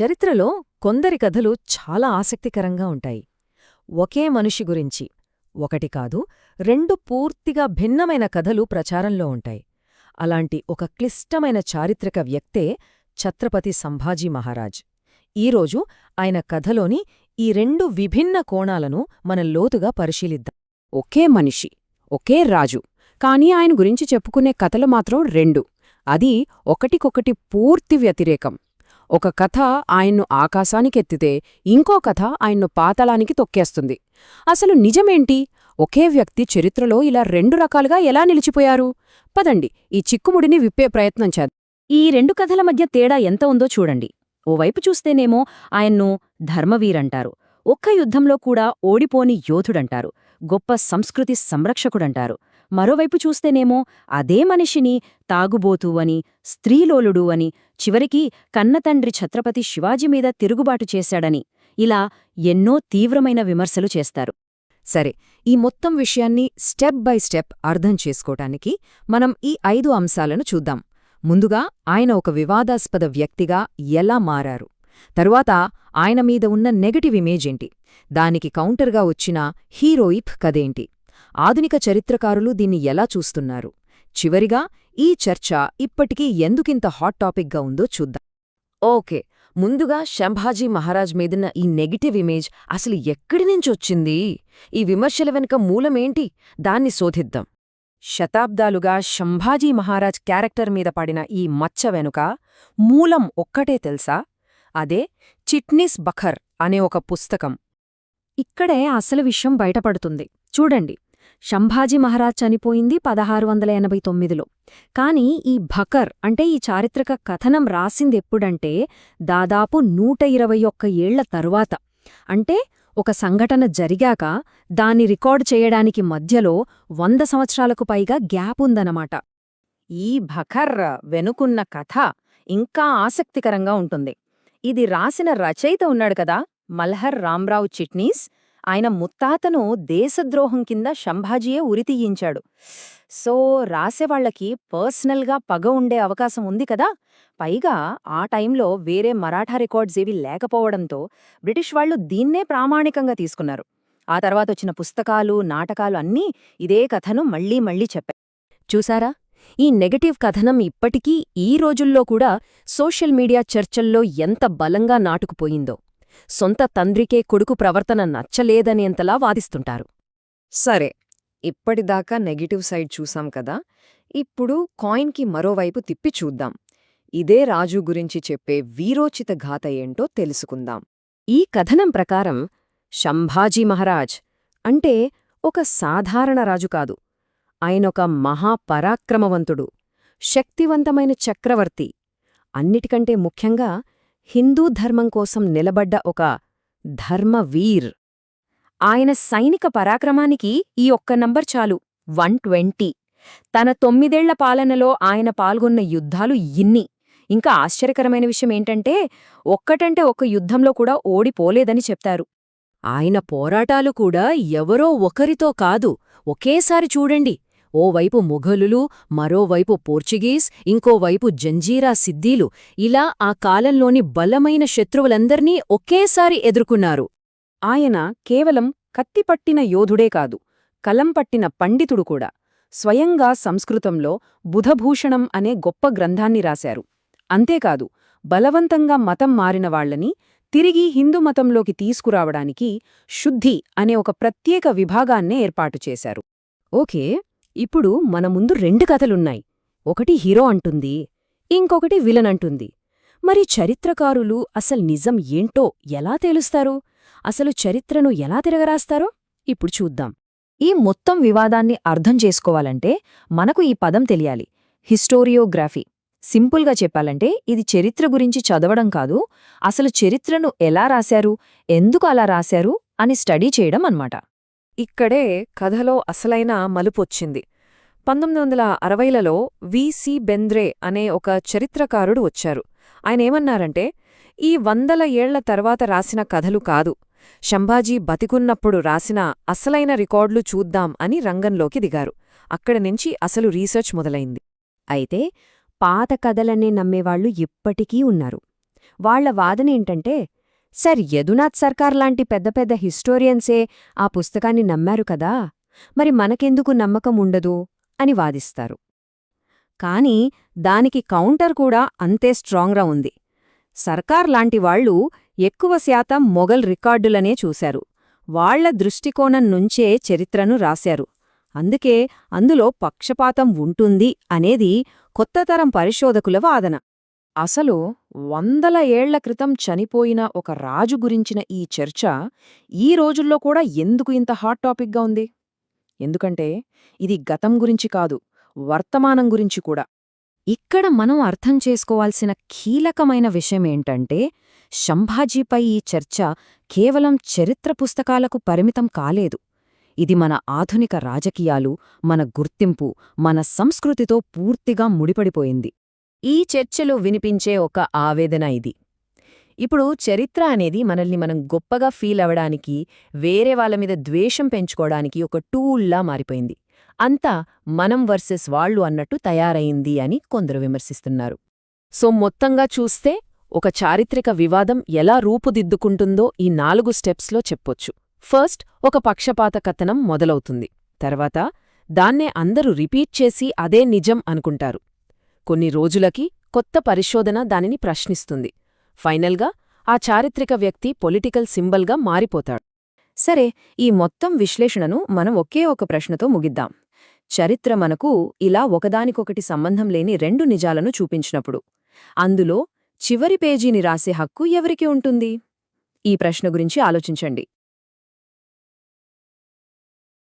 చరిత్రలో కొందరి కథలు చాలా ఆసక్తికరంగా ఉంటాయి. ఒకే మనిషి గురించి ఒకటి కాదు రెండు పూర్తిగా భిన్నమైన కథలు ప్రచారంలో ఉంటాయి. అలాంటి ఒక క్లిష్టమైన చారిత్రక వ్యక్తే ఛత్రపతి సంభాజీ మహారాజ్. ఈరోజు ఆయన కథలోని ఈ రెండు విభిన్న కోణాలను మనం లోతుగా పరిశీలిద్దాం. ఒకే మనిషి ఒకే రాజు కాని ఆయన గురించి చెప్పుకునే కథలు మాత్రం రెండు. అది ఒకటికొకటి పూర్తి వ్యతిరేకం. ఒక కథ ఆయన్ను ఆకాశానికెత్తితే ఇంకో కథ ఆయన్ను పాతళానికి తొక్కేస్తుంది. అసలు నిజమేంటి? ఒకే వ్యక్తి చరిత్రలో ఇలా రెండు రకాలుగా ఎలా నిలిచిపోయారు? పదండి ఈ చిక్కుముడిని విప్పే ప్రయత్నం చేద్దాం. ఈ రెండు కథల మధ్య తేడా ఎంత ఉందో చూడండి. ఓవైపు చూస్తేనేమో ఆయన్ను ధర్మవీరంటారు. ఒక్క యుద్ధంలో కూడా ఓడిపోని యోధుడంటారు. గొప్ప సంస్కృతి సంరక్షకుడంటారు. మరోవైపు చూస్తేనేమో అదే మనిషిని తాగుబోతూ అని స్త్రీలోలుడు అని చివరికి కన్నతండ్రి ఛత్రపతి శివాజీ మీద తిరుగుబాటు చేశాడని ఇలా ఎన్నో తీవ్రమైన విమర్శలు చేస్తారు. సరే ఈ మొత్తం విషయాన్ని స్టెప్ బై స్టెప్ అర్థం చేసుకోటానికి మనం ఈ ఐదు అంశాలను చూద్దాం. ముందుగా ఆయన ఒక వివాదాస్పద వ్యక్తిగా ఎలా మారారు? తరువాత ఆయన మీద ఉన్న నెగటివ్ ఇమేజేంటి దానికి కౌంటర్గా వచ్చిన హీరోయిప్ కథేంటి ఆధునిక చరిత్రకారులు దీన్ని ఎలా చూస్తున్నారు? చివరిగా ఈ చర్చ ఇప్పటికీ ఎందుకింత హాట్ టాపిక్గా ఉందో చూద్దాం. ఓకే ముందుగా శంభాజీ మహారాజ్ మీదున్న ఈ నెగిటివ్ ఇమేజ్ అసలు ఎక్కడి నుంచొచ్చింది? ఈ విమర్శల వెనుక మూలమేంటి? దాన్ని శోధిద్దాం. శతాబ్దాలుగా శంభాజీ మహారాజ్ క్యారెక్టర్ మీద పడిన ఈ మచ్చ వెనుక మూలం ఒక్కటే తెలుసా? అదే చిట్నీస్ బఖర్ అనే ఒక పుస్తకం. ఇక్కడే అసలు విషయం బయటపడుతుంది. చూడండి. శంభాజీ మహారాజ్ చనిపోయింది పదహారు వందల ఎనభై తొమ్మిదిలో. కాని ఈ భకర్ అంటే ఈ చారిత్రక కథనం రాసిందెప్పుడంటే దాదాపు నూట ఇరవై ఒక్క ఏళ్ళ తరువాత. అంటే ఒక సంఘటన జరిగాక దాన్ని రికార్డు చేయడానికి మధ్యలో వంద సంవత్సరాలకు పైగా గ్యాప్ ఉందన్నమాట. ఈ భఖర్ వెనుకున్న కథ ఇంకా ఆసక్తికరంగా ఉంటుంది. ఇది రాసిన రచయిత ఉన్నాడు కదా మల్హర్ రామ్రావు చిట్నీస్. ఆయన ముత్తాతను దేశద్రోహం కింద శంభాజీయే ఉరితీయించాడు సో రాసేవాళ్ళకి పర్సనల్గా పగ ఉండే అవకాశం ఉంది కదా. పైగా ఆ టైంలో వేరే మరాఠా రికార్డ్స్ ఏవి లేకపోవడంతో బ్రిటిష్ వాళ్ళు దీన్నే ప్రామాణికంగా తీసుకున్నారు. ఆ తర్వాత వచ్చిన పుస్తకాలు నాటకాలు అన్నీ ఇదే కథను మళ్ళీ మళ్ళీ చెప్పాయి. చూసారా? ఈ నెగటివ్ కథనం ఇప్పటికీ ఈ రోజుల్లో కూడా సోషల్ మీడియా చర్చల్లో ఎంత బలంగా నాటుకుపోయిందో. సొంత తండ్రికే కొడుకు ప్రవర్తన నచ్చలేదనేంతలా వాదిస్తుంటారు. సరే ఇప్పటిదాకా నెగిటివ్ సైడ్ చూసాం కదా ఇప్పుడు కాయిన్కి మరోవైపు తిప్పి చూద్దాం. ఇదే రాజు గురించి చెప్పే వీరోచిత ఘాత ఏంటో తెలుసుకుందాం. ఈ కథనం ప్రకారం శంభాజీ మహారాజ్ అంటే ఒక సాధారణ రాజు కాదు ఆయనొక మహాపరాక్రమవంతుడు శక్తివంతమైన చక్రవర్తి అన్నిటికంటే ముఖ్యంగా హిందూ ధర్మం కోసం నిలబడ్డ ఒక ధర్మవీర్. ఆయన సైనిక పరాక్రమానికి ఈ ఒక్క నంబర్ చాలు వన్ ట్వంటీ. తన తొమ్మిదేళ్ళ పాలనలో ఆయన పాల్గొన్న యుద్ధాలు ఇన్ని. ఇంకా ఆశ్చర్యకరమైన విషయం ఏంటంటే ఒక్కటంటే ఒక్క యుద్ధంలో కూడా ఓడిపోలేదని చెప్తారు. ఆయన పోరాటాలు కూడా ఎవరో ఒకరితో కాదు ఒకేసారి చూడండి. ఓవైపు ముఘలులు మరోవైపు పోర్చుగీస్ ఇంకోవైపు జంజీరా సిద్దీలు ఇలా ఆ కాలంలోని బలమైన శత్రువులందర్నీ ఒకేసారి ఎదుర్కొన్నారు. ఆయన కేవలం కత్తిపట్టిన యోధుడే కాదు కలంపట్టిన పండితుడు కూడా. స్వయంగా సంస్కృతంలో బుధభూషణం అనే గొప్ప గ్రంథాన్ని రాశారు. అంతేకాదు బలవంతంగా మతం మారినవాళ్ళని తిరిగి హిందూ మతంలోకి తీసుకురావడానికి శుద్ధి అనే ఒక ప్రత్యేక విభాగాన్నే ఏర్పాటు చేశారు. ఓకే ఇప్పుడు మన ముందు రెండు కథలున్నాయి. ఒకటి హీరో అంటుంది ఇంకొకటి విలన్ అంటుంది. మరి చరిత్రకారులు అసలు నిజం ఏంటో ఎలా తేలుస్తారు? అసలు చరిత్రను ఎలా తిరగరాస్తారో? ఇప్పుడు చూద్దాం. ఈ మొత్తం వివాదాన్ని అర్థం చేసుకోవాలంటే మనకు ఈ పదం తెలియాలి. హిస్టోరియోగ్రఫీ. సింపుల్గా చెప్పాలంటే ఇది చరిత్ర గురించి చదవడం కాదు అసలు చరిత్రను ఎలా రాశారు ఎందుకు అలా రాశారు అని స్టడీ చేయడం అన్నమాట. ఇక్కడే కథలో అసలైన మలుపొచ్చింది. పంతొమ్మిది వందల అరవైలలో విసి బెంద్రే అనే ఒక చరిత్రకారుడు వచ్చారు. ఆయనేమన్నారంటే ఈ వందల ఏళ్ళ తర్వాత రాసిన కథలు కాదు. శంభాజీ బతికున్నప్పుడు రాసిన అసలైన రికార్డులు చూద్దాం అని రంగంలోకి దిగారు. అక్కడి నుంచి అసలు రీసెర్చ్ మొదలైంది. అయితే పాత కథలనే నమ్మేవాళ్ళు ఇప్పటికీ ఉన్నారు. వాళ్ళ వాదనేంటంటే సర్ యదునాథ్ సర్కార్ లాంటి పెద్ద పెద్ద హిస్టోరియన్సే ఆ పుస్తకాన్ని నమ్మారు కదా? మరి మనకెందుకు నమ్మకం ఉండదు? అని వాదిస్తారు. కాని దానికి కౌంటర్ కూడా అంతే స్ట్రాంగ్గా ఉంది. సర్కార్ లాంటి వాళ్ళు ఎక్కువ శాతం మొఘల్ రికార్డులనే చూశారు. వాళ్ళ దృష్టికోణం నుంచే చరిత్రను రాశారు. అందుకే అందులో పక్షపాతం ఉంటుంది అనేది కొత్తతరం పరిశోధకుల వాదన. అసలు వందల ఏళ్ళ క్రితం చనిపోయిన ఒక రాజు గురించిన ఈ చర్చ ఈ రోజుల్లో కూడా ఎందుకు ఇంత హాట్ టాపిక్గా ఉంది? ఎందుకంటే ఇది గతం గురించి కాదు వర్తమానం గురించి కూడా. ఇక్కడ మనం అర్థం చేసుకోవాల్సిన కీలకమైన విషయమేంటంటే శంభాజీపై ఈ చర్చ కేవలం చరిత్ర పుస్తకాలకు పరిమితం కాలేదు. ఇది మన ఆధునిక రాజకీయాలు మన గుర్తింపు మన సంస్కృతితో పూర్తిగా ముడిపడిపోయింది. ఈ చర్చలో వినిపించే ఒక ఆవేదన ఇది. ఇప్పుడు చరిత్ర అనేది మనల్ని మనం గొప్పగా ఫీల్ అవడానికి వేరే వాళ్ళ మీద ద్వేషం పెంచుకోవడానికి ఒక టూల్లా మారిపోయింది. అంతా మనం వర్సెస్ వాళ్ళు అన్నట్టు తయారైంది అని కొందరు విమర్శిస్తున్నారు. సో మొత్తంగా చూస్తే ఒక చారిత్రక వివాదం ఎలా రూపుదిద్దుకుంటుందో ఈ నాలుగు స్టెప్స్లో చెప్పొచ్చు. ఫస్ట్ ఒక పక్షపాత కథనం మొదలవుతుంది. తర్వాత దాన్నే అందరూ రిపీట్ చేసి అదే నిజం అనుకుంటారు. కొన్ని రోజులకి కొత్త పరిశోధన దానిని ప్రశ్నిస్తుంది. ఫైనల్గా ఆ చారిత్రక వ్యక్తి పొలిటికల్ సింబల్గా మారిపోతాడు. సరే ఈ మొత్తం విశ్లేషణను మనం ఒకే ఒక ప్రశ్నతో ముగిద్దాం. చరిత్ర మనకు ఇలా ఒకదానికొకటి సంబంధం లేని రెండు నిజాలను చూపించినప్పుడు. అందులో చివరి పేజీని రాసే హక్కు ఎవరికి ఉంటుంది? ఈ ప్రశ్న గురించి ఆలోచించండి.